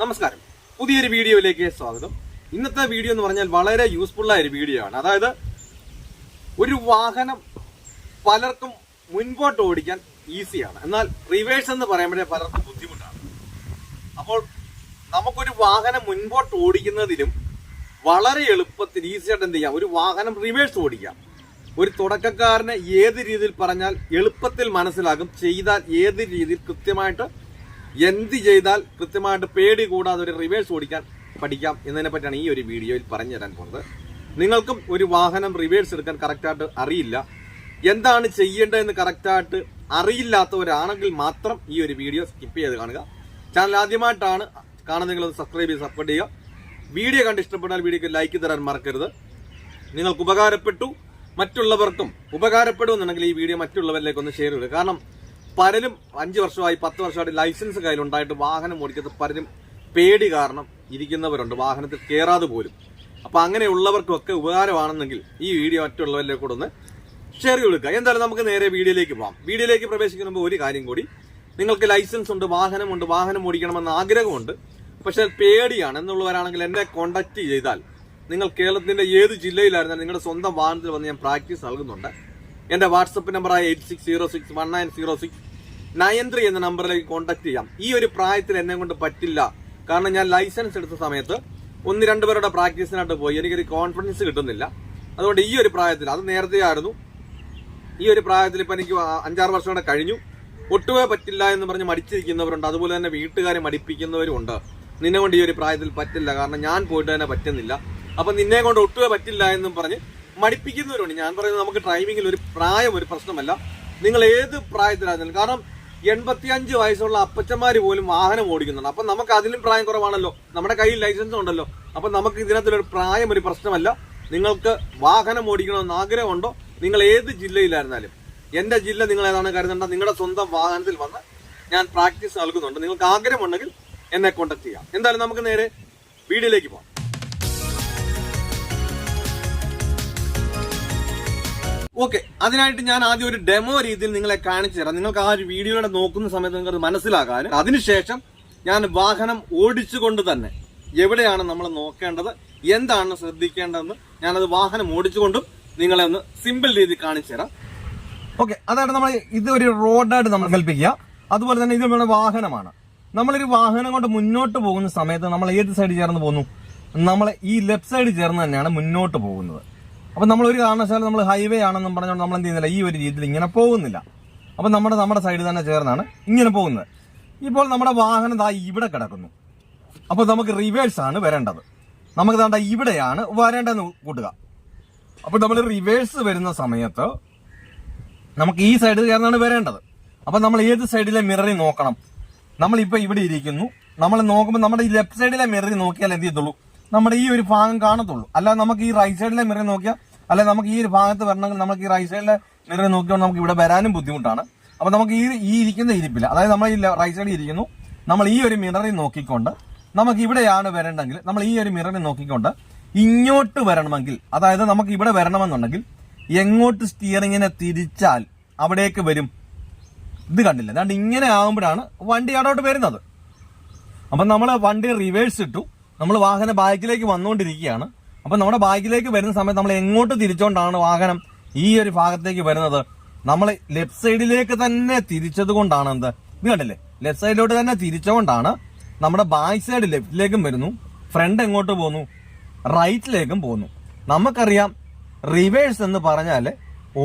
നമസ്കാരം. പുതിയൊരു വീഡിയോയിലേക്ക് സ്വാഗതം. ഇന്നത്തെ വീഡിയോ എന്ന് പറഞ്ഞാൽ വളരെ യൂസ്ഫുൾ ആയ ഒരു വീഡിയോ ആണ്. അതായത് ഒരു വാഹനം പലർക്കും മുൻപോട്ട് ഓടിക്കാൻ ഈസിയാണ് എന്നാൽ റിവേഴ്സ് എന്ന് പറയുമ്പോഴേ പലർക്കും ബുദ്ധിമുട്ടാണ്. അപ്പോൾ നമുക്കൊരു വാഹനം മുൻപോട്ട് ഓടിക്കുന്നതിലും വളരെ എളുപ്പത്തിൽ ഈസിയായിട്ട് എന്ത് ചെയ്യാം? ഒരു വാഹനം റിവേഴ്സ് ഓടിക്കാം. ഒരു തുടക്കക്കാരനെ ഏത് രീതിയിൽ പറഞ്ഞാൽ എളുപ്പത്തിൽ മനസ്സിലാകും ചെയ്താൽ ഏത് രീതിയിൽ കൃത്യമായിട്ട് എന്ത് ചെയ്താൽ കൃത്യമായിട്ട് പേടി കൂടാതെ ഒരു റിവേഴ്സ് ഓടിക്കാൻ പഠിക്കാം എന്നതിനെ പറ്റിയാണ് ഈ ഒരു വീഡിയോയിൽ പറഞ്ഞു തരാൻ പോകുന്നത്. നിങ്ങൾക്കും ഒരു വാഹനം റിവേഴ്സ് എടുക്കാൻ കറക്റ്റായിട്ട് അറിയില്ല. എന്താണ് ചെയ്യേണ്ടതെന്ന് കറക്റ്റായിട്ട് അറിയില്ലാത്തവരാണെങ്കിൽ മാത്രം ഈ ഒരു വീഡിയോ സ്കിപ്പ് ചെയ്ത് കാണുക. ചാനൽ ആദ്യമായിട്ടാണ് കാണുന്നെങ്കിൽ സബ്സ്ക്രൈബ് ചെയ്ത് സപ്പോർട്ട് ചെയ്യുക. വീഡിയോ കണ്ട് ഇഷ്ടപ്പെട്ടാൽ വീഡിയോക്ക് ലൈക്ക് തരാൻ മറക്കരുത്. നിങ്ങൾക്ക് ഉപകാരപ്പെട്ടു മറ്റുള്ളവർക്കും ഉപകാരപ്പെടുമെന്നുണ്ടെങ്കിൽ ഈ വീഡിയോ മറ്റുള്ളവരിലേക്ക് ഒന്ന് ഷെയർ ചെയ്യുക കാരണം പലരും അഞ്ച് വർഷമായി പത്ത് വർഷമായിട്ട് ലൈസൻസ് കയ്യിലുണ്ടായിട്ട് വാഹനം ഓടിക്കാത്ത പലരും പേടി കാരണം ഇരിക്കുന്നവരുണ്ട്. വാഹനത്തിൽ കയറാതെ പോലും. അപ്പൊ അങ്ങനെയുള്ളവർക്കൊക്കെ ഉപകാരമാണെന്നെങ്കിൽ ഈ വീഡിയോ മറ്റുള്ളവരിലേക്ക് കൂടെ ഒന്ന് ഷെയർ കൊടുക്കുക. എന്തായാലും നമുക്ക് നേരെ വീഡിയോയിലേക്ക് പോകാം വീഡിയോയിലേക്ക് പ്രവേശിക്കുന്ന മുമ്പ് ഒരു കാര്യം കൂടി. നിങ്ങൾക്ക് ലൈസൻസ് ഉണ്ട് വാഹനമുണ്ട് വാഹനം ഓടിക്കണമെന്ന് ആഗ്രഹമുണ്ട്. പക്ഷെ പേടിയാണ്. എന്നുള്ളവരാണെങ്കിൽ എന്നെ കോണ്ടാക്ട് ചെയ്താൽ നിങ്ങൾ കേരളത്തിന്റെ ഏത് ജില്ലയിലായിരുന്നാലും നിങ്ങളുടെ സ്വന്തം വാഹനത്തിൽ വന്ന് ഞാൻ പ്രാക്ടീസ് നൽകുന്നുണ്ട്. എന്റെ വാട്സപ്പ് നമ്പറായ eight six zero six one nine zero six nine three എന്ന നമ്പറിലേക്ക് കോൺടാക്ട് ചെയ്യാം. ഈ ഒരു പ്രായത്തിൽ എന്നെ കൊണ്ട് പറ്റില്ല. കാരണം ഞാൻ ലൈസൻസ് എടുത്ത സമയത്ത് ഒന്ന് രണ്ട് പേരുടെ പ്രാക്ടീസിനായിട്ട് പോയി. എനിക്കൊരു കോൺഫിഡൻസ് കിട്ടുന്നില്ല. അതുകൊണ്ട് ഈ ഒരു പ്രായത്തിൽ അത് നേരത്തെ ആയിരുന്നു. ഈ ഒരു പ്രായത്തിൽ ഇപ്പം എനിക്ക് അഞ്ചാറ് വർഷം കൂടെ കഴിഞ്ഞു. ഒട്ടുമേ പറ്റില്ല എന്ന് പറഞ്ഞ് മടിച്ചിരിക്കുന്നവരുണ്ട്. അതുപോലെ തന്നെ വീട്ടുകാരെ മടിപ്പിക്കുന്നവരുണ്ട് നിന്നെ കൊണ്ട് ഈ ഒരു പ്രായത്തിൽ പറ്റില്ല. കാരണം ഞാൻ പോയിട്ട് തന്നെ പറ്റുന്നില്ല. അപ്പം നിന്നെ കൊണ്ട് ഒട്ടുമേ പറ്റില്ല എന്നും പറഞ്ഞ് മടിപ്പിക്കുന്നവരുണ്ട്. ഞാൻ പറയുന്നത് നമുക്ക് ഡ്രൈവിങ്ങിൽ ഒരു പ്രായം ഒരു പ്രശ്നമല്ല. നിങ്ങൾ ഏത് പ്രായത്തിലായിരുന്നാലും. കാരണം എൺപത്തിയഞ്ച് വയസ്സുള്ള അപ്പച്ചന്മാർ പോലും വാഹനം ഓടിക്കുന്നുണ്ട്. അപ്പൊ നമുക്ക് അതിലും പ്രായം കുറവാണല്ലോ. നമ്മുടെ കയ്യിൽ ലൈസൻസ് ഉണ്ടല്ലോ. അപ്പൊ നമുക്ക് ഇതിനകത്തൊരു പ്രായം ഒരു പ്രശ്നമല്ല. നിങ്ങൾക്ക് വാഹനം ഓടിക്കണമെന്ന് ആഗ്രഹമുണ്ടോ? നിങ്ങൾ ഏത് ജില്ലയിലായിരുന്നാലും. എന്റെ ജില്ല നിങ്ങൾ ഏതാണ് കരുതേണ്ട. നിങ്ങളുടെ സ്വന്തം വാഹനത്തിൽ വന്ന് ഞാൻ പ്രാക്ടീസ് നൽകുന്നുണ്ട്. നിങ്ങൾക്ക് ആഗ്രഹമുണ്ടെങ്കിൽ എന്നെ കോൺടാക്ട് ചെയ്യാം. എന്തായാലും നമുക്ക് നേരെ വീഡിയോയിലേക്ക് പോകാം. ഓക്കെ അതിനായിട്ട് ഞാൻ ആദ്യം ഒരു ഡെമോ രീതിയിൽ നിങ്ങളെ കാണിച്ചു തരാം. നിങ്ങൾക്ക് ആ ഒരു വീഡിയോയുടെ നോക്കുന്ന സമയത്ത് നിങ്ങൾക്ക് അത് മനസ്സിലാകാനും അതിനുശേഷം ഞാൻ വാഹനം ഓടിച്ചുകൊണ്ട് തന്നെ എവിടെയാണ് നമ്മൾ നോക്കേണ്ടത് എന്താണ് ശ്രദ്ധിക്കേണ്ടതെന്ന് ഞാനത് വാഹനം ഓടിച്ചുകൊണ്ടും നിങ്ങളെ ഒന്ന് സിമ്പിൾ രീതി കാണിച്ചു തരാം. ഓക്കെ അതായത് നമ്മൾ ഇത് ഒരു റോഡായിട്ട് നമ്മൾ കൽപ്പിക്കുക അതുപോലെ തന്നെ ഇത് നമ്മുടെ വാഹനമാണ്. നമ്മളൊരു വാഹനം കൊണ്ട് മുന്നോട്ട് പോകുന്ന സമയത്ത് നമ്മൾ ഏത് സൈഡ് ചേർന്ന് പോകുന്നു? നമ്മൾ ഈ ലെഫ്റ്റ് സൈഡ് ചേർന്ന് തന്നെയാണ് മുന്നോട്ട് പോകുന്നത്. അപ്പൊ നമ്മൾ ഒരു കാരണവശാലും നമ്മൾ ഹൈവേ ആണെന്നും പറഞ്ഞുകൊണ്ട് നമ്മൾ എന്ത് ചെയ്യുന്നില്ല ഈ ഒരു രീതിയിൽ ഇങ്ങനെ പോകുന്നില്ല. അപ്പൊ നമ്മുടെ നമ്മുടെ സൈഡ് തന്നെ ചേർന്നാണ് ഇങ്ങനെ പോകുന്നത്. ഇപ്പോൾ നമ്മുടെ വാഹനം ദാ ഇവിടെ കിടക്കുന്നു. അപ്പോൾ നമുക്ക് റിവേഴ്സ് ആണ് വരേണ്ടത്. നമുക്ക് ദാണ്ട ഇവിടെയാണ് വരേണ്ടതെന്ന് കൂട്ടുക. അപ്പൊ നമ്മൾ റിവേഴ്സ് വരുന്ന സമയത്ത് നമുക്ക് ഈ സൈഡ് ചേർന്നാണ് വരേണ്ടത്. അപ്പൊ നമ്മൾ ഏത് സൈഡിലെ മിററി നോക്കണം? നമ്മൾ ഇപ്പൊ ഇവിടെ ഇരിക്കുന്നു. നമ്മൾ നോക്കുമ്പോൾ നമ്മുടെ ഈ ലെഫ്റ്റ് സൈഡിലെ മിററി നോക്കിയാൽ എന്ത് ചെയ്യത്തുള്ളൂ? നമ്മുടെ ഈ ഒരു ഭാഗം കാണത്തുള്ളൂ. അല്ല നമുക്ക് ഈ റൈറ്റ് സൈഡിലെ മിററിൽ നോക്കിയാൽ അല്ലെ നമുക്ക് ഈ ഒരു ഭാഗത്ത് വരണമെങ്കിൽ നമുക്ക് ഈ റൈറ്റ് സൈഡിലെ മിററിൽ നോക്കിയോണ്ട് നമുക്ക് ഇവിടെ വരാനും ബുദ്ധിമുട്ടാണ്. അപ്പൊ നമുക്ക് ഈ ഈ ഇരിക്കുന്ന ഇരിപ്പില്ല. അതായത് നമ്മൾ ഈ റൈറ്റ് സൈഡിൽ ഇരിക്കുന്നു. നമ്മൾ ഈ ഒരു മിററി നോക്കിക്കൊണ്ട് നമുക്ക് ഇവിടെയാണ് വരേണ്ടെങ്കിൽ നമ്മൾ ഈ ഒരു മിററി നോക്കിക്കൊണ്ട് ഇങ്ങോട്ട് വരണമെങ്കിൽ അതായത് നമുക്ക് ഇവിടെ വരണമെന്നുണ്ടെങ്കിൽ എങ്ങോട്ട് സ്റ്റിയറിങ്ങിനെ തിരിച്ചാൽ അവിടേക്ക് വരും? ഇത് കണ്ടില്ല? അതുകൊണ്ട് ഇങ്ങനെ ആകുമ്പോഴാണ് വണ്ടി അടോട്ട് വരുന്നത്. അപ്പൊ നമ്മൾ വണ്ടി റിവേഴ്സ് ഇട്ടു. നമ്മൾ വാഹന ബാക്കിലേക്ക് വന്നുകൊണ്ടിരിക്കുകയാണ്. അപ്പൊ നമ്മുടെ ബാക്കിലേക്ക് വരുന്ന സമയത്ത് നമ്മൾ എങ്ങോട്ട് തിരിച്ചുകൊണ്ടാണ് വാഹനം ഈ ഒരു ഭാഗത്തേക്ക് വരുന്നത്? നമ്മൾ ലെഫ്റ്റ് സൈഡിലേക്ക് തന്നെ തിരിച്ചത് കൊണ്ടാണ് എന്ത്? ഇത് കണ്ടില്ലേ? ലെഫ്റ്റ് സൈഡിലോട്ട് തന്നെ തിരിച്ചുകൊണ്ടാണ് നമ്മുടെ ബാക്ക് സൈഡ് ലെഫ്റ്റിലേക്കും വരുന്നു ഫ്രണ്ട് എങ്ങോട്ട് പോകുന്നു റൈറ്റിലേക്കും പോകുന്നു നമുക്കറിയാം റിവേഴ്സ് എന്ന് പറഞ്ഞാൽ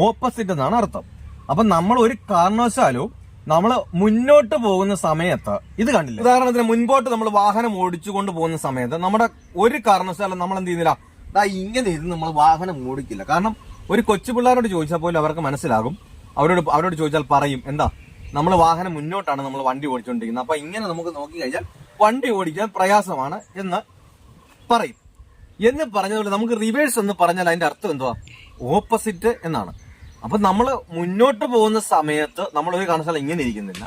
ഓപ്പോസിറ്റ് എന്നാണ് അർത്ഥം. അപ്പൊ നമ്മൾ ഒരു കാരണവശാലും നമ്മൾ മുന്നോട്ട് പോകുന്ന സമയത്ത് ഇത് കണ്ടില്ല? ഉദാഹരണത്തിന് മുൻപോട്ട് നമ്മൾ വാഹനം ഓടിച്ചുകൊണ്ട് പോകുന്ന സമയത്ത് നമ്മുടെ ഒരു കാരണവശാലും നമ്മൾ എന്ത് ചെയ്യുന്നില്ല. അതാ ഇങ്ങനെ ഇരുന്ന് നമ്മൾ വാഹനം ഓടിക്കില്ല. കാരണം ഒരു കൊച്ചു പിള്ളേരോട് ചോദിച്ചാൽ പോലും അവർക്ക് മനസ്സിലാകും. അവരോട് അവരോട് ചോദിച്ചാൽ പറയും എന്താ നമ്മൾ വാഹനം മുന്നോട്ടാണ് നമ്മൾ വണ്ടി ഓടിച്ചുകൊണ്ടിരിക്കുന്നത് അപ്പൊ ഇങ്ങനെ നമുക്ക് നോക്കി കഴിഞ്ഞാൽ വണ്ടി ഓടിക്കാൻ പ്രയാസമാണ് എന്ന് പറയും. എന്ന് പറഞ്ഞതുപോലെ നമുക്ക് റിവേഴ്സ് എന്ന് പറഞ്ഞാൽ അതിന്റെ അർത്ഥം എന്തുവാ? ഓപ്പോസിറ്റ് എന്നാണ്. അപ്പൊ നമ്മൾ മുന്നോട്ട് പോകുന്ന സമയത്ത് നമ്മൾ ഒരു കണക്കാൽ ഇങ്ങനെ ഇരിക്കുന്നില്ല.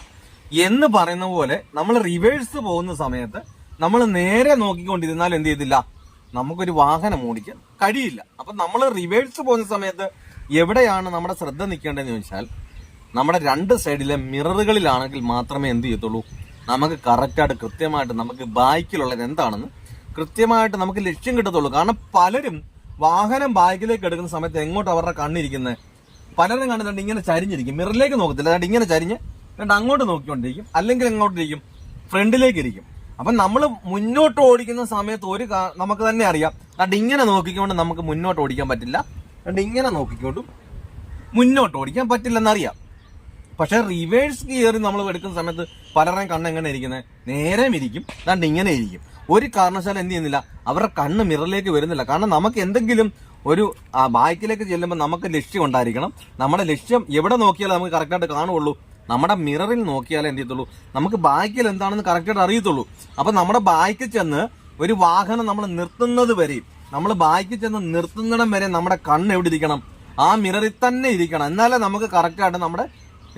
എന്ന് പറയുന്ന പോലെ നമ്മൾ റിവേഴ്സ് പോകുന്ന സമയത്ത് നമ്മൾ നേരെ നോക്കിക്കൊണ്ടിരുന്നാൽ എന്ത് ചെയ്തില്ല? നമുക്കൊരു വാഹനം ഓടിക്കാൻ കഴിയില്ല. അപ്പൊ നമ്മൾ റിവേഴ്സ് പോകുന്ന സമയത്ത് എവിടെയാണ് നമ്മുടെ ശ്രദ്ധ നിൽക്കേണ്ടതെന്ന് ചോദിച്ചാൽ നമ്മുടെ രണ്ട് സൈഡിലെ മിററുകളിലാണെങ്കിൽ മാത്രമേ എന്ത് ചെയ്യത്തുള്ളൂ? നമുക്ക് കറക്റ്റായിട്ട് കൃത്യമായിട്ട് നമുക്ക് ബാക്കിലുള്ളത് എന്താണെന്ന് കൃത്യമായിട്ട് നമുക്ക് ലക്ഷ്യം കിട്ടത്തുള്ളൂ. കാരണം പലരും വാഹനം ബാക്കിലേക്ക് എടുക്കുന്ന സമയത്ത് എങ്ങോട്ട് അവരുടെ കണ്ണിരിക്കുന്നത് പലരും കണ്ടിട്ടുണ്ട് ഇങ്ങനെ ചരിഞ്ഞിരിക്കും. മിറിലേക്ക് നോക്കത്തില്ല. അതായത് ഇങ്ങനെ ചരിഞ്ഞ് രണ്ട് അങ്ങോട്ട് നോക്കിക്കൊണ്ടിരിക്കും. അല്ലെങ്കിൽ എങ്ങോട്ടിരിക്കും ഫ്രണ്ടിലേക്ക് ഇരിക്കും. അപ്പൊ നമ്മൾ മുന്നോട്ട് ഓടിക്കുന്ന സമയത്ത് ഒരു നമുക്ക് തന്നെ അറിയാം. അതുകൊണ്ട് ഇങ്ങനെ നോക്കിക്കൊണ്ട് നമുക്ക് മുന്നോട്ട് ഓടിക്കാൻ പറ്റില്ല. അതുകൊണ്ട് ഇങ്ങനെ നോക്കിക്കൊണ്ടും മുന്നോട്ട് ഓടിക്കാൻ പറ്റില്ലെന്നറിയാം. പക്ഷെ റിവേഴ്സ് ഗിയർ നമ്മൾ എടുക്കുന്ന സമയത്ത് പലരുടെയും കണ്ണ് എങ്ങനെ ഇരിക്കുന്നത് നേരെ ഇരിക്കും. അതുകൊണ്ട് ഇങ്ങനെ ഇരിക്കും. ഒരു കാരണവശാലും എന്ത് ചെയ്യുന്നില്ല. അവരുടെ കണ്ണ് മിററിലേക്ക് വരുന്നില്ല. കാരണം നമുക്ക് എന്തെങ്കിലും ഒരു ബാക്കിലേക്ക് ചെല്ലുമ്പോൾ നമുക്ക് ലക്ഷ്യം ഉണ്ടായിരിക്കണം. നമ്മുടെ ലക്ഷ്യം എവിടെ നോക്കിയാലും നമുക്ക് കറക്റ്റായിട്ട് കാണുള്ളൂ നമ്മുടെ മിററിൽ നോക്കിയാലേ എന്ത് ചെയ്യത്തുള്ളൂ? നമുക്ക് ബാക്കിൽ എന്താണെന്ന് കറക്റ്റായിട്ട് അറിയത്തുള്ളൂ. അപ്പൊ നമ്മുടെ ബാക്കിൽ ചെന്ന് ഒരു വാഹനം നമ്മൾ നിർത്തുന്നത് വരെയും നമ്മൾ ബാക്കിൽ ചെന്ന് നിർത്തുന്നിടം വരെ നമ്മുടെ കണ്ണ് എവിടെ ഇരിക്കണം? ആ മിററിൽ തന്നെ ഇരിക്കണം. എന്നാലേ നമുക്ക് കറക്റ്റായിട്ട് നമ്മുടെ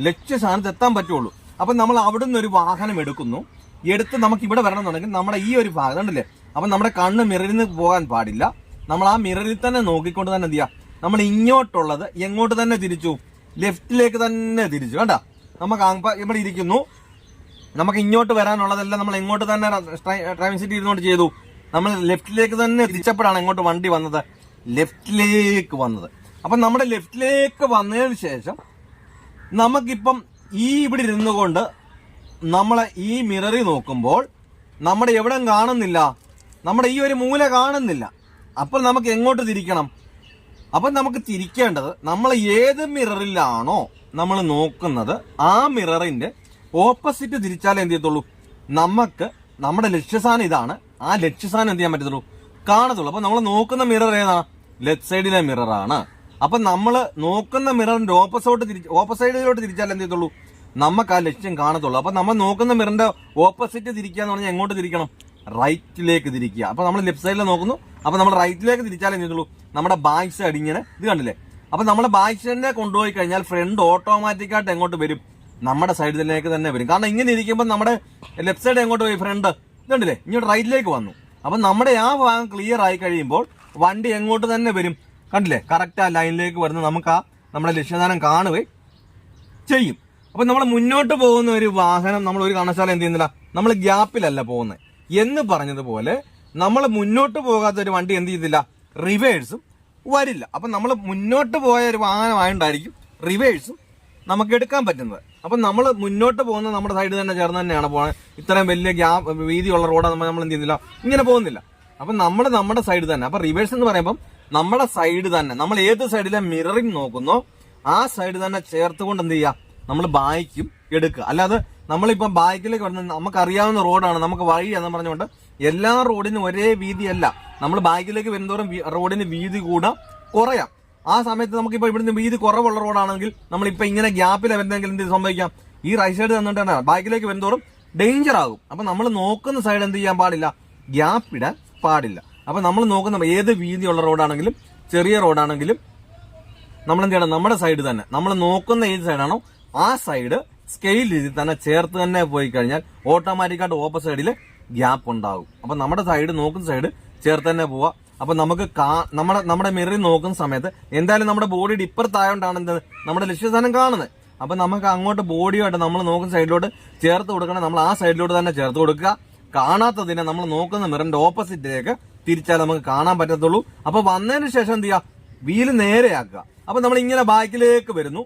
ലക്ഷ്യസ്ഥാനത്ത് എത്താൻ പറ്റുള്ളൂ. അപ്പൊ നമ്മൾ അവിടെ ഒരു വാഹനം എടുക്കുന്നു. എടുത്ത് നമുക്ക് ഇവിടെ വരണം എന്നുണ്ടെങ്കിൽ നമ്മുടെ ഈ ഒരു ഭാഗം ഉണ്ടല്ലേ അപ്പൊ നമ്മുടെ കണ്ണ് മിററിൽ നിന്ന് പോകാൻ പാടില്ല. നമ്മൾ ആ മിററിൽ തന്നെ നോക്കിക്കൊണ്ട് തന്നെ എന്ത് ചെയ്യാം നമ്മൾ ഇങ്ങോട്ടുള്ളത് എങ്ങോട്ട് തന്നെ തിരിച്ചു? ലെഫ്റ്റിലേക്ക് തന്നെ തിരിച്ചു. കണ്ട? നമുക്ക് ഇവിടെ ഇരിക്കുന്നു. നമുക്ക് ഇങ്ങോട്ട് വരാനുള്ളതെല്ലാം നമ്മൾ എങ്ങോട്ട് തന്നെ ഡ്രൈവിംഗ് സീറ്റ് ഇരുന്നോട്ട് ചെയ്തു. നമ്മൾ ലെഫ്റ്റിലേക്ക് തന്നെ തിരിച്ചപ്പോഴാണ് എങ്ങോട്ട് വണ്ടി വന്നത്. ലെഫ്റ്റിലേക്ക് വന്നത്. അപ്പം നമ്മുടെ ലെഫ്റ്റിലേക്ക് വന്നതിന് ശേഷം നമുക്കിപ്പം ഈ ഇവിടെ ഇരുന്നു കൊണ്ട് നമ്മളെ ഈ മിററി നോക്കുമ്പോൾ നമ്മുടെ എവിടെയും കാണുന്നില്ല. നമ്മുടെ ഈ ഒരു മൂല കാണുന്നില്ല. അപ്പോൾ നമുക്ക് എങ്ങോട്ട് തിരിക്കണം? അപ്പം നമുക്ക് തിരിക്കേണ്ടത് നമ്മൾ ഏത് മിററിലാണോ നമ്മൾ നോക്കുന്നത് ആ മിററിന്റെ ഓപ്പോസിറ്റ് തിരിച്ചാലേ എന്ത് ചെയ്യത്തുള്ളൂ? നമുക്ക് നമ്മുടെ ലക്ഷ്യസ്ഥാനം ഇതാണ്. ആ ലക്ഷ്യസ്ഥാനം എന്ത് ചെയ്യാൻ പറ്റത്തുള്ളൂ? കാണത്തുള്ളൂ. അപ്പൊ നമ്മൾ നോക്കുന്ന മിറർ ഏതാണ് ലെഫ്റ്റ് സൈഡിലെ മിററാണ് അപ്പൊ നമ്മൾ നോക്കുന്ന മിററിന്റെ ഓപ്പോസോട്ട് തിരിച്ച് ഓപ്പോസൈഡിലോട്ട് തിരിച്ചാൽ എന്ത് ചെയ്യത്തുള്ളൂ? നമുക്ക് ആ ലക്ഷ്യം കാണത്തുള്ളൂ. അപ്പൊ നമ്മൾ നോക്കുന്ന മിററിന്റെ ഓപ്പോസിറ്റ് തിരിക്കുക എന്ന് പറഞ്ഞാൽ എങ്ങോട്ട് തിരിക്കണം? റൈറ്റിലേക്ക് തിരിക്കുക. അപ്പൊ നമ്മൾ ലെഫ്റ്റ് സൈഡിൽ നോക്കുന്നു. അപ്പൊ നമ്മൾ റൈറ്റിലേക്ക് തിരിച്ചാലേ എന്തുള്ളൂ നമ്മുടെ ബാക്ക് സൈഡ് ഇങ്ങനെ ഇത് കണ്ടില്ലേ? അപ്പൊ നമ്മുടെ ബാക്ക് സൈഡിനെ കൊണ്ടുപോയി കഴിഞ്ഞാൽ ഫ്രണ്ട് ഓട്ടോമാറ്റിക് ആയിട്ട് എങ്ങോട്ട് വരും? നമ്മുടെ സൈഡിലേക്ക് തന്നെ വരും. കാരണം ഇങ്ങനെ ഇരിക്കുമ്പോൾ നമ്മുടെ ലെഫ്റ്റ് സൈഡ് എങ്ങോട്ട് പോയി? ഫ്രണ്ട് ഇത് കണ്ടില്ലേ? ഇങ്ങോട്ട് റൈറ്റിലേക്ക് വന്നു. അപ്പൊ നമ്മുടെ ആ ഭാഗം ക്ലിയർ ആയി കഴിയുമ്പോൾ വണ്ടി എങ്ങോട്ട് തന്നെ വരും? കണ്ടില്ലേ? കറക്റ്റ് ആ ലൈനിലേക്ക് വരുന്ന നമുക്ക് ആ നമ്മുടെ ലക്ഷ്യസ്ഥാനം കാണുകയും ചെയ്യും. അപ്പൊ നമ്മൾ മുന്നോട്ട് പോകുന്ന ഒരു വാഹനം നമ്മൾ ഒരു കണശാല എന്ത് ചെയ്യുന്നില്ല? നമ്മൾ ഗ്യാപ്പിലല്ല പോകുന്നത് എന്ന് പറഞ്ഞതുപോലെ നമ്മൾ മുന്നോട്ട് പോകാത്ത ഒരു വണ്ടി എന്ത് ചെയ്തില്ല? റിവേഴ്സും വരില്ല. അപ്പം നമ്മൾ മുന്നോട്ട് പോയ ഒരു വാഹനമായോണ്ടായിരിക്കും റിവേഴ്സും നമുക്ക് എടുക്കാൻ പറ്റുന്നത്. അപ്പം നമ്മൾ മുന്നോട്ട് പോകുന്ന നമ്മുടെ സൈഡ് തന്നെ ചേർന്ന് തന്നെയാണ് പോകുന്നത് ഇത്രയും വലിയ ഗ്യാ വീതിയുള്ള റോഡ് നമ്മൾ നമ്മൾ എന്ത് ചെയ്യുന്നില്ല? ഇങ്ങനെ പോകുന്നില്ല. അപ്പം നമ്മൾ നമ്മുടെ സൈഡ് തന്നെ. അപ്പം റിവേഴ്സ് എന്ന് പറയുമ്പം നമ്മുടെ സൈഡ് തന്നെ. നമ്മൾ ഏത് സൈഡിലെ മിററിംഗ് നോക്കുന്നോ ആ സൈഡ് തന്നെ ചേർത്തുകൊണ്ട് എന്ത് ചെയ്യുക? നമ്മൾ ബായിക്കും എടുക്കുക. അല്ലാതെ നമ്മളിപ്പം ബാക്കിലേക്ക് വന്ന് നമുക്കറിയാവുന്ന റോഡാണ് നമുക്ക് വഴി എന്ന് പറഞ്ഞുകൊണ്ട് എല്ലാ റോഡിനും ഒരേ വീതിയല്ല. നമ്മൾ ബാക്കിലേക്ക് വരുന്നതോറും റോഡിന് വീതി കൂടാം കുറയാം. ആ സമയത്ത് നമുക്കിപ്പോ ഇവിടുന്ന് വീതി കുറവുള്ള റോഡാണെങ്കിൽ നമ്മളിപ്പോ ഇങ്ങനെ ഗ്യാപ്പിൽ വരുന്നെങ്കിൽ എന്ത് സംഭവിക്കാം? ഈ റൈറ്റ് സൈഡ് തന്നിട്ടാണ് ബാക്കിലേക്ക് വരുന്നതോറും ഡേഞ്ചർ ആകും. അപ്പൊ നമ്മൾ നോക്കുന്ന സൈഡ് എന്ത് ചെയ്യാൻ പാടില്ല? ഗ്യാപ്പ് ഇടാൻ പാടില്ല. അപ്പൊ നമ്മൾ നോക്കുന്ന ഏത് വീതിയുള്ള റോഡാണെങ്കിലും ചെറിയ റോഡാണെങ്കിലും നമ്മൾ എന്ത് ചെയ്യണം? നമ്മുടെ സൈഡ് തന്നെ. നമ്മൾ നോക്കുന്ന ഏത് സൈഡാണോ ആ സൈഡ് സ്കെയിൽ രീതിയിൽ തന്നെ ചേർത്ത് തന്നെ പോയി കഴിഞ്ഞാൽ ഓട്ടോമാറ്റിക്കായിട്ട് ഓപ്പോസിറ്റ് സൈഡിൽ ഗ്യാപ്പ് ഉണ്ടാകും. അപ്പൊ നമ്മുടെ സൈഡ് നോക്കുന്ന സൈഡ് ചേർത്ത് തന്നെ പോവാ. അപ്പൊ നമുക്ക് നമ്മുടെ നമ്മുടെ മിററിൽ നോക്കുന്ന സമയത്ത് എന്തായാലും നമ്മുടെ ബോഡിയുടെ ഇപ്പുറത്തായോണ്ടാണ് എന്ത്? നമ്മുടെ ലക്ഷ്യസ്ഥാനം കാണുന്നത്. അപ്പൊ നമുക്ക് അങ്ങോട്ട് ബോഡിയുമായിട്ട് നമ്മൾ നോക്കുന്ന സൈഡിലോട്ട് ചേർത്ത് കൊടുക്കണം നമ്മൾ ആ സൈഡിലോട്ട് തന്നെ ചേർത്ത് കൊടുക്കുക. കാണാത്തതിനെ നമ്മൾ നോക്കുന്ന മിററിന്റെ ഓപ്പോസിറ്റിലേക്ക് തിരിച്ചാൽ നമുക്ക് കാണാൻ പറ്റത്തുള്ളൂ. അപ്പൊ വന്നതിന് ശേഷം എന്ത് ചെയ്യുക? വീൽ നേരെയാക്കുക. അപ്പൊ നമ്മൾ ഇങ്ങനെ ബാക്കിലേക്ക് വരുന്നു.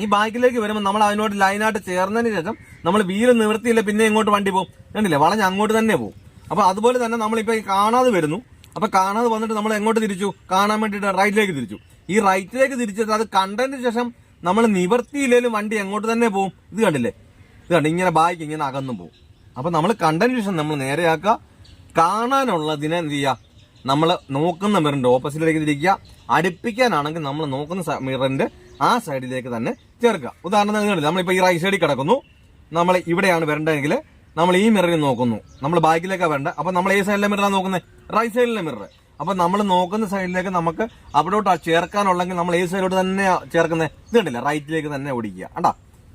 ഈ ബാക്കിലേക്ക് വരുമ്പോൾ നമ്മൾ അതിനോട് ലൈനായിട്ട് ചേർന്നതിന് ശേഷം നമ്മൾ വീൽ നിവർത്തിയില്ല പിന്നെ ഇങ്ങോട്ട് വണ്ടി പോകും. കണ്ടില്ലേ? വളഞ്ഞ് അങ്ങോട്ട് തന്നെ പോകും. അപ്പോൾ അതുപോലെ തന്നെ നമ്മളിപ്പോ ഈ കാണാതെ വരുന്നു. അപ്പോൾ കാണാതെ വന്നിട്ട് നമ്മൾ എങ്ങോട്ട് തിരിച്ചു? കാണാൻ വേണ്ടിയിട്ട് റൈറ്റിലേക്ക് തിരിച്ചു. ഈ റൈറ്റിലേക്ക് തിരിച്ചിട്ട് അത് കണ്ടതിന് ശേഷം നമ്മൾ നിവർത്തിയില്ലെങ്കിലും വണ്ടി എങ്ങോട്ട് തന്നെ പോകും. ഇത് കണ്ടില്ലേ? ഇത് കണ്ട് ഇങ്ങനെ ബായിക്ക് ഇങ്ങനെ അകന്നു പോകും. അപ്പോൾ നമ്മൾ കണ്ടതിന് ശേഷം നമ്മൾ നേരെയാക്കുക കാണാനുള്ളതിനെ എന്ത് ചെയ്യുക? നമ്മൾ നോക്കുന്ന മിറിന്റെ ഓപ്പോസിറ്റിലേക്ക് തിരിക്കുക. അടുപ്പിക്കാനാണെങ്കിൽ നമ്മൾ നോക്കുന്ന മിറിന്റെ ആ സൈഡിലേക്ക് തന്നെ ചേർക്കുക. ഉദാഹരണത്തിന് നമ്മളിപ്പോൾ ഈ റൈറ്റ് സൈഡിൽ കിടക്കുന്നു. നമ്മൾ ഇവിടെയാണ് വരേണ്ടതെങ്കിൽ നമ്മൾ ഈ മിററിൽ നോക്കുന്നു. നമ്മൾ ബാക്കിലേക്കാണ് വരേണ്ടത് അപ്പോൾ നമ്മൾ ഏത് സൈഡിലെ മിററാണ് നോക്കുന്നത് റൈറ്റ് സൈഡിലെ മിറർ അപ്പോൾ നമ്മൾ നോക്കുന്ന സൈഡിലേക്ക് നമുക്ക് അവിടോട്ട് ചേർക്കാനുള്ളെങ്കിൽ നമ്മൾ ഏത് സൈഡിലോട്ട് തന്നെ ചേർക്കുന്നത് ഇത് കണ്ടില്ല? റൈറ്റിലേക്ക് തന്നെ ഓടിക്കുക. കണ്ടാ?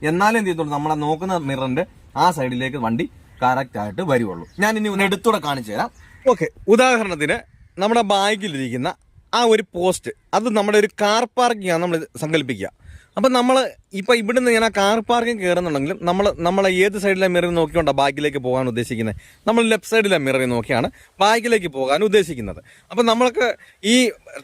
എന്നാലും എന്ത് ചെയ്തോളൂ നമ്മളെ നോക്കുന്ന മിററിന്റെ ആ സൈഡിലേക്ക് വണ്ടി കറക്റ്റ് ആയിട്ട് വരുവുള്ളൂ. ഞാൻ ഇനി ഒന്ന് എടുത്തൂടെ കാണിച്ചു തരാം. ഓക്കെ ഉദാഹരണത്തിന് നമ്മുടെ ബാഗിലിരിക്കുന്ന ആ ഒരു പോസ്റ്റ് അത് നമ്മുടെ ഒരു കാർ പാർക്കിംഗ് ആണ് നമ്മൾ സങ്കല്പിക്കുക. അപ്പം നമ്മൾ ഇപ്പം ഇവിടുന്ന് ഞാൻ ആ കാർ പാർക്കിംഗ് കയറുന്നുണ്ടെങ്കിലും നമ്മൾ നമ്മളെ ഏത് സൈഡിലെ മിറർ നോക്കിക്കൊണ്ടാണ് ബാക്കിലേക്ക് പോകാൻ ഉദ്ദേശിക്കുന്നത് നമ്മൾ ലെഫ്റ്റ് സൈഡിലെ മിററിൽ നോക്കിയാണ് ബാക്കിലേക്ക് പോകാൻ ഉദ്ദേശിക്കുന്നത്. അപ്പം നമ്മൾക്ക് ഈ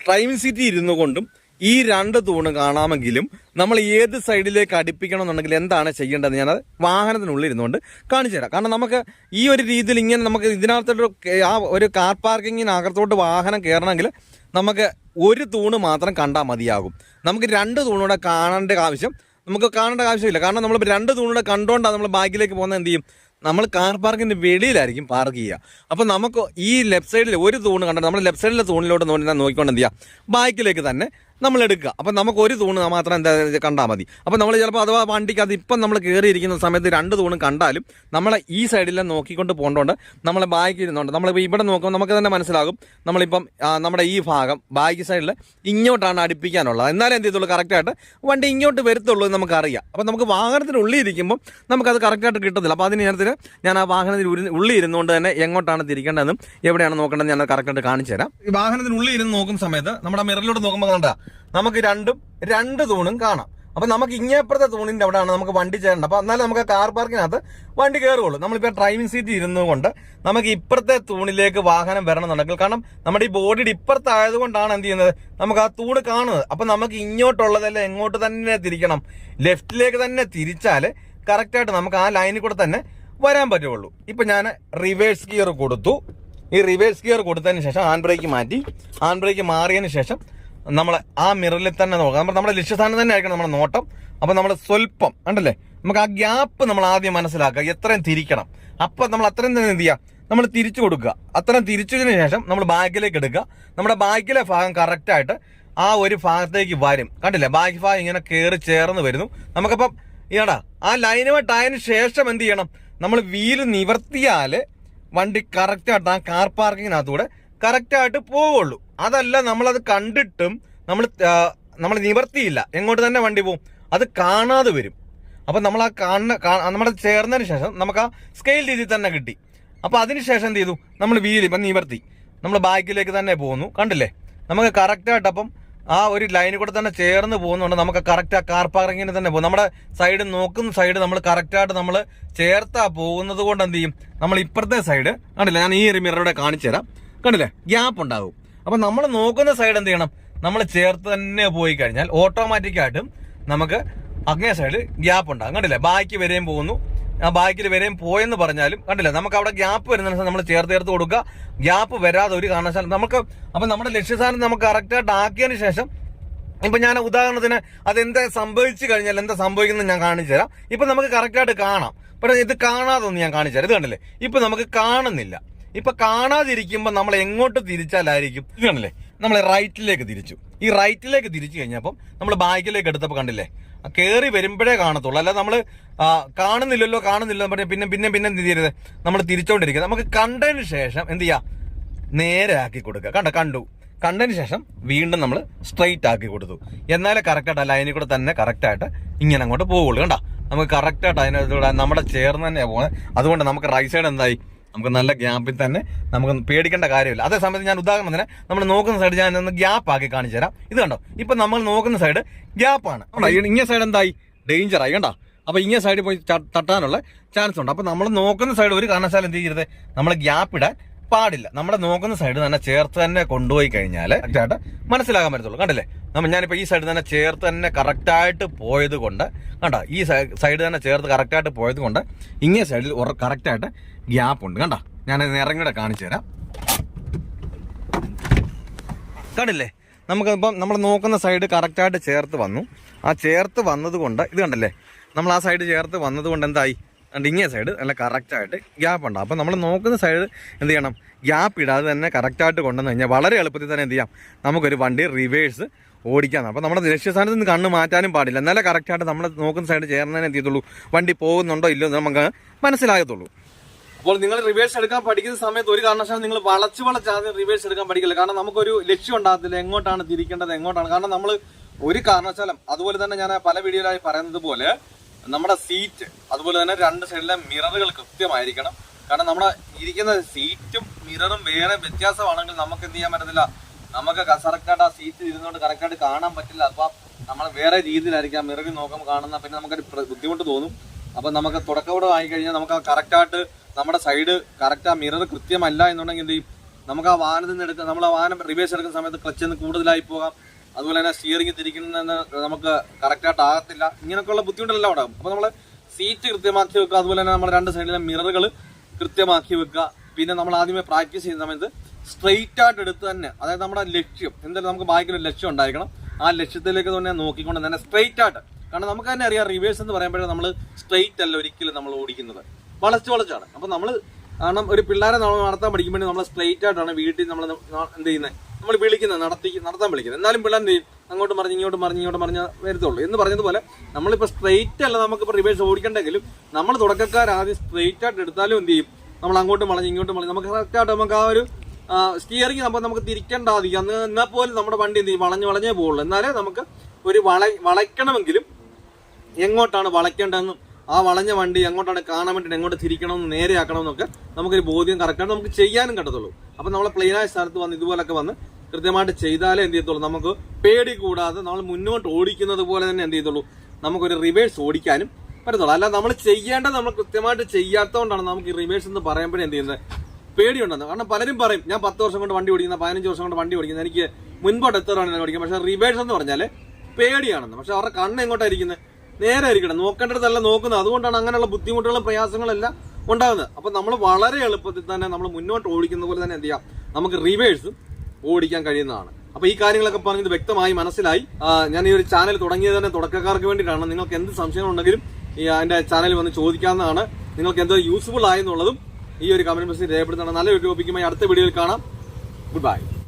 ഡ്രൈവിംഗ് സീറ്റിൽ ഇരുന്നു കൊണ്ടും ഈ രണ്ട് തൂണ് കാണാമെങ്കിലും നമ്മൾ ഏത് സൈഡിലേക്ക് അടുപ്പിക്കണം എന്നുണ്ടെങ്കിൽ എന്താണ് ചെയ്യേണ്ടത് ഞാനത് വാഹനത്തിനുള്ളിൽ ഇരുന്നുകൊണ്ട് കാണിച്ചു തരാം. കാരണം നമുക്ക് ഈ ഒരു രീതിയിൽ ഇങ്ങനെ നമുക്ക് ഇതിനകത്തൊരു ആ ഒരു കാർ പാർക്കിങ്ങിനകത്തോട്ട് വാഹനം കയറണമെങ്കിൽ നമുക്ക് ഒരു തൂണ് മാത്രം കണ്ടാൽ മതിയാകും. നമുക്ക് രണ്ട് തൂണൂടെ കാണേണ്ട ആവശ്യം നമുക്ക് കാണേണ്ട ആവശ്യമില്ല. കാരണം നമ്മൾ രണ്ട് തൂണൂടെ കണ്ടുകൊണ്ടാണ് നമ്മൾ ബാക്കിലേക്ക് പോകുന്നത് എന്ത് ചെയ്യും? നമ്മൾ കാർ പാർക്കിന്റെ വെളിയിലായിരിക്കും പാർക്ക് ചെയ്യുക. അപ്പോൾ നമുക്ക് ഈ ലെഫ്റ്റ് സൈഡിൽ ഒരു തൂണ് കണ്ടാൽ നമ്മൾ ലെഫ്റ്റ് സൈഡിലെ തൂണിലോട്ട് നോക്കി നോക്കിക്കൊണ്ട് എന്ത് ചെയ്യുക ബാക്കിലേക്ക് തന്നെ നമ്മൾ എടുക്കുക അപ്പം നമുക്ക് ഒരു തൂണ് മാത്രം എന്താ കണ്ടാൽ മതി. അപ്പം നമ്മൾ ചിലപ്പോൾ അഥവാ വണ്ടിക്ക് അത് ഇപ്പം നമ്മൾ കയറിയിരിക്കുന്ന സമയത്ത് രണ്ട് തൂണ് കണ്ടാലും നമ്മളെ ഈ സൈഡിലെ നോക്കിക്കൊണ്ട് പോകേണ്ടതുകൊണ്ട് നമ്മളെ ബാക്കി ഇരുന്നുണ്ട്. നമ്മളിപ്പോൾ ഇവിടെ നോക്കുമ്പോൾ നമുക്ക് തന്നെ മനസ്സിലാകും. നമ്മളിപ്പം നമ്മുടെ ഈ ഭാഗം ബാക്കി സൈഡിൽ ഇങ്ങോട്ടാണ് അടുപ്പിക്കാനുള്ളത്. എന്നാലും എന്ത് ചെയ്തുള്ളൂ കറക്റ്റായിട്ട് വണ്ടി ഇങ്ങോട്ട് വരത്തുള്ളൂ എന്ന് നമുക്കറിയാം അപ്പം നമുക്ക് വാഹനത്തിനുള്ളിൽ ഇരിക്കുമ്പോൾ നമുക്കത് കറക്റ്റായിട്ട് കിട്ടത്തില്ല. അപ്പോൾ അതിന് നേരത്തിന് ഞാൻ ആ വാഹനത്തിന് ഉള്ളിൽ ഇരുന്നുകൊണ്ട് തന്നെ എങ്ങോട്ടാണ് തിരിക്കേണ്ടതെന്നും എവിടെയാണ് നോക്കേണ്ടതെന്ന് ഞാൻ കറക്റ്റായിട്ട് കാണിച്ചു തരാം. ഈ വാഹനത്തിനുള്ളിൽ ഇരുന്ന് നോക്കുന്ന സമയത്ത് നമ്മുടെ മിററിലോട്ട് നോക്കുമ്പോൾ കണ്ട നമുക്ക് രണ്ടും രണ്ട് തൂണും കാണാം. അപ്പൊ നമുക്ക് ഇങ്ങേപ്പുറത്തെ തൂണിന്റെ അവിടെയാണ് നമുക്ക് വണ്ടി ചേരേണ്ടത്. അപ്പൊ എന്നാലും നമുക്ക് കാർ പാർക്കിനകത്ത് വണ്ടി കയറുള്ളൂ നമ്മളിപ്പോ ഡ്രൈവിംഗ് സീറ്റ് ഇരുന്നുകൊണ്ട് നമുക്ക് ഇപ്പുറത്തെ തൂണിലേക്ക് വാഹനം വരണമെന്നുണ്ടെങ്കിൽ കാരണം നമ്മുടെ ഈ ബോഡിയുടെ ഇപ്പുറത്തായതുകൊണ്ടാണ് എന്ത് ചെയ്യുന്നത്? നമുക്ക് ആ തൂണ് കാണുന്നത്. അപ്പൊ നമുക്ക് ഇങ്ങോട്ടുള്ളതെല്ലാം എങ്ങോട്ട് തന്നെ തിരിക്കണം. ലെഫ്റ്റിലേക്ക് തന്നെ തിരിച്ചാൽ കറക്റ്റായിട്ട് നമുക്ക് ആ ലൈനിൽ കൂടെ തന്നെ വരാൻ പറ്റുള്ളൂ. ഇപ്പൊ ഞാൻ റിവേഴ്സ് ഗിയർ കൊടുത്തു. ഈ റിവേഴ്സ് ഗിയർ കൊടുത്തതിന് ശേഷം ഹാൻഡ് ബ്രേക്ക് മാറ്റി. ഹാൻഡ് ബ്രേക്ക് മാറിയതിന് ശേഷം നമ്മൾ ആ മിററിൽ തന്നെ നോക്കാം. നമ്മൾ നമ്മുടെ ലക്ഷ്യസ്ഥാനം തന്നെ ആയിരിക്കണം നമ്മുടെ നോട്ടം. അപ്പോൾ നമ്മൾ സ്വല്പം ഉണ്ടല്ലേ നമുക്ക് ആ ഗ്യാപ്പ് നമ്മൾ ആദ്യം മനസ്സിലാക്കുക. എത്രയും തിരിക്കണം. അപ്പം നമ്മൾ അത്രയും തന്നെ എന്ത് ചെയ്യുക? നമ്മൾ തിരിച്ചു കൊടുക്കുക. അത്രയും തിരിച്ചതിന് ശേഷം നമ്മൾ ബാക്കിലേക്ക് എടുക്കുക. നമ്മുടെ ബാക്കിലെ ഭാഗം കറക്റ്റായിട്ട് ആ ഒരു ഭാഗത്തേക്ക് വരും. കണ്ടില്ലേ? ബാക്കി ഭാഗം ഇങ്ങനെ കയറി ചേർന്ന് വരുന്നു. നമുക്കപ്പം ഈടാ ആ ലൈനുമായിട്ടായതിന് ശേഷം എന്ത് ചെയ്യണം? നമ്മൾ വീൽ നിവർത്തിയാൽ വണ്ടി കറക്റ്റായിട്ട് ആ കാർ പാർക്കിങ്ങിനകത്തൂടെ കറക്റ്റായിട്ട് പോവുള്ളൂ. അതല്ല നമ്മളത് കണ്ടിട്ടും നമ്മൾ നമ്മൾ നിവർത്തിയില്ല. എങ്ങോട്ട് തന്നെ വണ്ടി പോവും. അത് കാണാതെ വരും. അപ്പം നമ്മൾ ആ കാണുന്ന നമ്മുടെ ചേർന്നതിന് ശേഷം നമുക്ക് ആ സ്കെയിൽ രീതിയിൽ തന്നെ കിട്ടി. അപ്പൊ അതിനുശേഷം എന്ത് ചെയ്തു? നമ്മൾ വീൽ ഇപ്പം നിവർത്തി. നമ്മൾ ബാക്കിലേക്ക് തന്നെ പോകുന്നു കണ്ടില്ലേ? നമുക്ക് കറക്റ്റായിട്ട് അപ്പം ആ ഒരു ലൈനിൽ കൂടെ തന്നെ ചേർന്ന് പോകുന്നുണ്ട് നമുക്ക് കറക്റ്റ് ആ കാർ പാർക്കിങ്ങിന് തന്നെ പോകും നമ്മുടെ സൈഡ് നോക്കുന്ന സൈഡ് നമ്മൾ കറക്റ്റായിട്ട് നമ്മൾ ചേർത്താ പോകുന്നത് കൊണ്ട് എന്ത് ചെയ്യും? നമ്മൾ ഇപ്പുറത്തെ സൈഡ് കണ്ടില്ലേ? ഞാൻ ഈ ഒരു മിററുടെ കാണിച്ചു തരാം കണ്ടില്ലേ? ഗ്യാപ്പ് ഉണ്ടാകും. അപ്പൊ നമ്മൾ നോക്കുന്ന സൈഡ് എന്ത് ചെയ്യണം? നമ്മൾ ചേർത്ത് തന്നെ പോയി കഴിഞ്ഞാൽ ഓട്ടോമാറ്റിക്കായിട്ടും നമുക്ക് അങ്ങേ സൈഡിൽ ഗ്യാപ്പ് ഉണ്ടാകും. കണ്ടില്ലേ? ബാക്കി വരെയും പോകുന്നു. ആ ബാക്കിൽ വരെയും പോയെന്ന് പറഞ്ഞാലും കണ്ടില്ലേ? നമുക്ക് അവിടെ ഗ്യാപ്പ് വരുന്ന നമ്മൾ ചേർത്ത് ചേർത്ത് കൊടുക്കുക. ഗ്യാപ്പ് വരാതെ ഒരു കാരണവശാലും നമുക്ക് അപ്പൊ നമ്മുടെ ലക്ഷ്യസ്ഥാനം നമുക്ക് കറക്റ്റായിട്ട് ആക്കിയതിന് ശേഷം ഇപ്പൊ ഞാൻ ഉദാഹരണത്തിന് അതെന്താ സംഭവിച്ചു കഴിഞ്ഞാൽ എന്താ സംഭവിക്കുന്നത് ഞാൻ കാണിച്ചു തരാം. ഇപ്പൊ നമുക്ക് കറക്റ്റായിട്ട് കാണാം. പക്ഷേ ഇത് കാണാതെ ഒന്ന് ഞാൻ കാണിച്ചു തരാം. ഇത് കണ്ടില്ലേ? ഇപ്പൊ നമുക്ക് കാണുന്നില്ല. ഇപ്പൊ കാണാതിരിക്കുമ്പോ നമ്മൾ എങ്ങോട്ട് തിരിച്ചാലായിരിക്കും? കണ്ടില്ലേ? നമ്മൾ റൈറ്റിലേക്ക് തിരിച്ചു. ഈ റൈറ്റിലേക്ക് തിരിച്ചു കഴിഞ്ഞപ്പം നമ്മൾ ബാക്കിലേക്ക് എടുത്തപ്പോൾ കണ്ടില്ലേ? കയറി വരുമ്പോഴേ കാണത്തുള്ളൂ. അല്ലാതെ നമ്മൾ കാണുന്നില്ലല്ലോ കാണുന്നില്ലെന്ന് പറഞ്ഞാൽ പിന്നെ പിന്നെ പിന്നെ എന്ത് ചെയ്യരുത്? നമ്മൾ തിരിച്ചോണ്ടിരിക്കുക. നമുക്ക് കണ്ടതിന് ശേഷം എന്ത് ചെയ്യാം? നേരെ ആക്കി കൊടുക്കുക. കണ്ട? കണ്ടു. കണ്ടതിന് ശേഷം വീണ്ടും നമ്മൾ സ്ട്രെയിറ്റ് ആക്കി കൊടുത്തു. എന്നാലേ കറക്റ്റായിട്ട് ആ ലൈനിൽ കൂടെ തന്നെ കറക്റ്റായിട്ട് ഇങ്ങനെ അങ്ങോട്ട് പോവുള്ളൂ. കണ്ട? നമുക്ക് കറക്റ്റായിട്ട് അതിനകത്തൂടെ നമ്മുടെ ചേർന്ന് തന്നെയാണ് പോകുന്നത് അതുകൊണ്ട് നമുക്ക് റൈറ്റ് സൈഡ് എന്തായി? നമുക്ക് നല്ല ഗ്യാപ്പിൽ തന്നെ നമുക്ക് പേടിക്കേണ്ട കാര്യമില്ല. അതേ സമയത്ത് ഞാൻ ഉദാഹരണത്തിന് നമ്മൾ നോക്കുന്ന സൈഡ് ഞാൻ ഒന്ന് ഗ്യാപ്പ് ആക്കി കാണിച്ചു തരാം. ഇത് കണ്ടോ? ഇപ്പൊ നമ്മൾ നോക്കുന്ന സൈഡ് ഗ്യാപ്പാണ് ഇങ്ങനെ സൈഡ് എന്തായി? ഡേഞ്ചർ ആയി കണ്ടോ? അപ്പൊ ഇങ്ങനെ സൈഡിൽ പോയി തട്ടാനുള്ള ചാൻസ് ഉണ്ട്. അപ്പൊ നമ്മൾ നോക്കുന്ന സൈഡ് ഒരു കാരണവശാലും എന്ത് ചെയ്യരുത്? നമ്മൾ ഗ്യാപ്പ് ഇടാൻ പാടില്ല. നമ്മുടെ നോക്കുന്ന സൈഡ് തന്നെ ചേർത്ത് തന്നെ കൊണ്ടുപോയി കഴിഞ്ഞാൽ കറക്റ്റായിട്ട് മനസ്സിലാകാൻ പറ്റത്തുള്ളൂ. കണ്ടില്ലേ? നമ്മൾ ഞാനിപ്പോൾ ഈ സൈഡ് തന്നെ ചേർത്ത് തന്നെ കറക്റ്റായിട്ട് പോയത് കൊണ്ട് കണ്ടോ? ഈ സൈഡ് തന്നെ ചേർത്ത് കറക്റ്റായിട്ട് പോയത് കൊണ്ട് ഇങ്ങേ സൈഡിൽ കറക്റ്റായിട്ട് ഗ്യാപ്പ് ഉണ്ട്. കണ്ടോ? ഞാൻ ഇറങ്ങിയുടെ കാണിച്ചു തരാം. കണ്ടില്ലേ? നമുക്കിപ്പം നമ്മൾ നോക്കുന്ന സൈഡ് കറക്റ്റായിട്ട് ചേർത്ത് വന്നു. ആ ചേർത്ത് വന്നത് കൊണ്ട് ഇത് കണ്ടല്ലേ? നമ്മൾ ആ സൈഡ് ചേർത്ത് വന്നതുകൊണ്ട് എന്തായി? കണ്ട് ഇങ്ങേ സൈഡ് നല്ല കറക്റ്റായിട്ട് ഗ്യാപ്പ് ഉണ്ടാവും അപ്പം നമ്മൾ നോക്കുന്ന സൈഡ് എന്ത് ചെയ്യണം? ഗ്യാപ്പ് ഇടാതെ തന്നെ കറക്റ്റായിട്ട് കൊണ്ടുവന്ന് കഴിഞ്ഞാൽ വളരെ എളുപ്പത്തിൽ തന്നെ എന്ത് ചെയ്യാം? നമുക്കൊരു വണ്ടി റിവേഴ്സ് ഓടിക്കാം അപ്പോൾ നമ്മുടെ ലക്ഷ്യസ്ഥാനത്ത് നിന്ന് കണ്ണ് മാറ്റാനും പാടില്ല. എന്നാലേ കറക്റ്റായിട്ട് നമ്മൾ നോക്കുന്ന സൈഡ് ചേർന്നതിനെ എന്ത് ചെയ്യത്തുള്ളൂ? വണ്ടി പോകുന്നുണ്ടോ ഇല്ലയോ നമുക്ക് മനസ്സിലാകത്തുള്ളൂ. അപ്പോൾ നിങ്ങൾ റിവേഴ്സ് എടുക്കാൻ പഠിക്കുന്ന സമയത്ത് ഒരു കാരണവശാലും നിങ്ങൾ വളച്ച് വളച്ച് ആദ്യം റിവേഴ്സ് എടുക്കാൻ പഠിക്കില്ല. കാരണം നമുക്കൊരു ലക്ഷ്യം ഉണ്ടാകത്തില്ല. എങ്ങോട്ടാണ് തിരിക്കേണ്ടത്? എങ്ങോട്ടാണ്? കാരണം നമ്മൾ ഒരു കാരണവശാലും അതുപോലെ തന്നെ ഞാൻ പല വീഡിയോയിലായി പറയുന്നത് പോലെ നമ്മുടെ സീറ്റ് അതുപോലെ തന്നെ രണ്ട് സൈഡിലെ മിററുകൾ കൃത്യമായിരിക്കണം. കാരണം നമ്മുടെ ഇരിക്കുന്ന സീറ്റും മിററും വേറെ വ്യത്യാസമാണെങ്കിൽ നമുക്ക് എന്ത് ചെയ്യാൻ പറ്റത്തില്ല. നമുക്ക് കറക്റ്റായിട്ട് ആ സീറ്റ് ഇരുന്നുകൊണ്ട് കറക്റ്റായിട്ട് കാണാൻ പറ്റില്ല. അപ്പൊ നമ്മൾ വേറെ രീതിയിലായിരിക്കും ആ മിററിൽ നോക്കുമ്പോൾ കാണുന്ന പിന്നെ നമുക്കൊരു ബുദ്ധിമുട്ട് തോന്നും. അപ്പൊ നമുക്ക് തുടക്കവിടെ ആയി കഴിഞ്ഞാൽ നമുക്ക് ആ കറക്റ്റായിട്ട് നമ്മുടെ സൈഡ് കറക്റ്റ് ആ മിറർ കൃത്യമല്ല എന്നുണ്ടെങ്കിൽ എന്ത് ചെയ്യും നമുക്ക് ആ വാഹനത്തിൽ നിന്ന് എടുക്കുക നമ്മൾ ആ വാഹനം റിവേഴ്സ് എടുക്കുന്ന സമയത്ത് ക്ലച്ച് നിന്ന് കൂടുതലായി പോകാം. അതുപോലെ തന്നെ സ്റ്റിയറിംഗ് തിരിക്കുന്നതെന്ന് നമുക്ക് കറക്റ്റായിട്ട് ആകത്തില്ല. ഇങ്ങനെയൊക്കെയുള്ള ബുദ്ധിമുട്ടെല്ലാം ഉണ്ടാകും. അപ്പോൾ നമ്മൾ സീറ്റ് കൃത്യമാക്കി വെക്കുക. അതുപോലെ തന്നെ നമ്മുടെ രണ്ട് സൈഡിലെ മിററുകൾ കൃത്യമാക്കി വെക്കുക. പിന്നെ നമ്മൾ ആദ്യമേ പ്രാക്ടീസ് ചെയ്യുന്ന സമയത്ത് സ്ട്രെയിറ്റ് ആയിട്ട് എടുത്ത് തന്നെ അതായത് നമ്മുടെ ലക്ഷ്യം എന്തായാലും നമുക്ക് ബാക്കിൽ ഒരു ലക്ഷ്യം ഉണ്ടായിരിക്കണം. ആ ലക്ഷ്യത്തിലേക്ക് തന്നെ നോക്കിക്കൊണ്ട് തന്നെ സ്ട്രെയിറ്റ് ആയിട്ട്. കാരണം നമുക്ക് തന്നെ അറിയാം റിവേഴ്സ് എന്ന് പറയുമ്പോഴേ നമ്മൾ സ്ട്രെയിറ്റ് അല്ല ഒരിക്കലും നമ്മൾ ഓടിക്കുന്നത്. വളച്ച് വളച്ചാണ്. അപ്പൊ നമ്മൾ കാരണം ഒരു പിള്ളേരെ നമ്മൾ നടത്താൻ പഠിക്കുമ്പോൾ നമ്മൾ സ്ട്രൈറ്റ് ആയിട്ടാണ് വീട്ടിൽ നമ്മൾ എന്ത് ചെയ്യുന്നത് നമ്മൾ വിളിക്കുന്നത് നടത്തി നടത്താൻ വിളിക്കുന്നത്. എന്നാലും പിള്ളേർ എന്ത് ചെയ്യും? അങ്ങോട്ട് മറിഞ്ഞ് ഇങ്ങോട്ട് മറിഞ്ഞ് ഇങ്ങോട്ട് മറിഞ്ഞ വരത്തുള്ളൂ. എന്ന് പറഞ്ഞതുപോലെ നമ്മളിപ്പോൾ സ്ട്രൈറ്റ് അല്ല നമുക്കിപ്പോൾ റിവേഴ്സ് ഓടിക്കണ്ടെങ്കിലും നമ്മൾ തുടക്കക്കാർ ആദ്യം സ്ട്രൈറ്റ് ആയിട്ട് എടുത്താലും എന്ത് ചെയ്യും? നമ്മൾ അങ്ങോട്ട് മറിഞ്ഞ് ഇങ്ങോട്ട് മറിഞ്ഞ് നമുക്ക് കറക്റ്റായിട്ട് നമുക്ക് ആ ഒരു സ്റ്റിയറിംഗ് നമ്മൾ നമുക്ക് തിരിക്കേണ്ടാതിരിക്കും. അന്ന് എന്നാൽ പോലും നമ്മുടെ വണ്ടി എന്ത് ചെയ്യും? വളഞ്ഞ് വളഞ്ഞേ പോകുള്ളൂ എന്നാലേ നമുക്ക് ഒരു വള വളയ്ക്കണമെങ്കിലും എങ്ങോട്ടാണ് വളയ്ക്കേണ്ടതെന്നും ആ വളഞ്ഞ വണ്ടി എങ്ങോട്ടാണ് കാണാൻ വേണ്ടിട്ട് എങ്ങോട്ട് തിരിക്കണമെന്ന് നേരെയാക്കണമെന്നൊക്കെ നമുക്കൊരു ബോധ്യം കറക്റ്റാണ് നമുക്ക് ചെയ്യാനും കണ്ടത്തുള്ളൂ. അപ്പം നമ്മൾ പ്ലെയിനായ സ്ഥലത്ത് വന്ന് ഇതുപോലൊക്കെ വന്ന് കൃത്യമായിട്ട് ചെയ്താലേ എന്ത് ചെയ്യത്തുള്ളൂ? നമുക്ക് പേടി കൂടാതെ നമ്മൾ മുന്നോട്ട് ഓടിക്കുന്നത് പോലെ തന്നെ എന്ത് ചെയ്യത്തുള്ളൂ? നമുക്കൊരു റിവേഴ്സ് ഓടിക്കാനും പറ്റത്തുള്ളൂ. അല്ല നമ്മൾ ചെയ്യേണ്ടത് നമ്മൾ കൃത്യമായിട്ട് ചെയ്യാത്തതുകൊണ്ടാണ് നമുക്ക് ഈ റിവേഴ്സ് എന്ന് പറയുമ്പോഴേ എന്ത് ചെയ്യുന്നത്? പേടിയുണ്ടെന്ന്. കാരണം പലരും പറയും ഞാൻ പത്ത് വർഷം കൊണ്ട് വണ്ടി ഓടിക്കുന്ന പതിനഞ്ച് വർഷം കൊണ്ട് വണ്ടി ഓടിക്കുന്നത് എനിക്ക് മുൻപോട്ട് എത്ര പക്ഷേ പക്ഷെ റിവേഴ്സ് എന്ന് പറഞ്ഞാൽ പേടിയാണെന്ന്. പക്ഷെ അവരുടെ കണ്ണ് എങ്ങോട്ടായിരിക്കുന്നത് നേരെ ആയിരിക്കണം നോക്കേണ്ടതല്ല നോക്കുന്നത്. അതുകൊണ്ടാണ് അങ്ങനെയുള്ള ബുദ്ധിമുട്ടുകളും പ്രയാസങ്ങളെല്ലാം ഉണ്ടാകുന്നത്. അപ്പൊ നമ്മൾ വളരെ എളുപ്പത്തിൽ തന്നെ നമ്മൾ മുന്നോട്ട് ഓടിക്കുന്ന പോലെ തന്നെ എന്ത് ചെയ്യാം? നമുക്ക് റിവേഴ്സും ഓടിക്കാൻ കഴിയുന്നതാണ്. അപ്പൊ ഈ കാര്യങ്ങളൊക്കെ പറഞ്ഞത് വ്യക്തമായി മനസ്സിലായി. ഞാൻ ഈ ഒരു ചാനൽ തുടങ്ങിയത് തന്നെ തുടക്കക്കാർക്ക് വേണ്ടിയിട്ടാണ്. നിങ്ങൾക്ക് എന്ത് സംശയം ഉണ്ടെങ്കിലും ഈ എന്റെ ചാനലിൽ വന്ന് ചോദിക്കാവുന്നതാണ്. നിങ്ങൾക്ക് എന്തോ യൂസ്ഫുൾ ആയെന്നുള്ളതും ഈ ഒരു കമന്റ് മെസ്സേജ് രേഖപ്പെടുത്തണം. നല്ലൊരു ടോപ്പിക്കുമായി അടുത്ത വീഡിയോയിൽ കാണാം. Good bye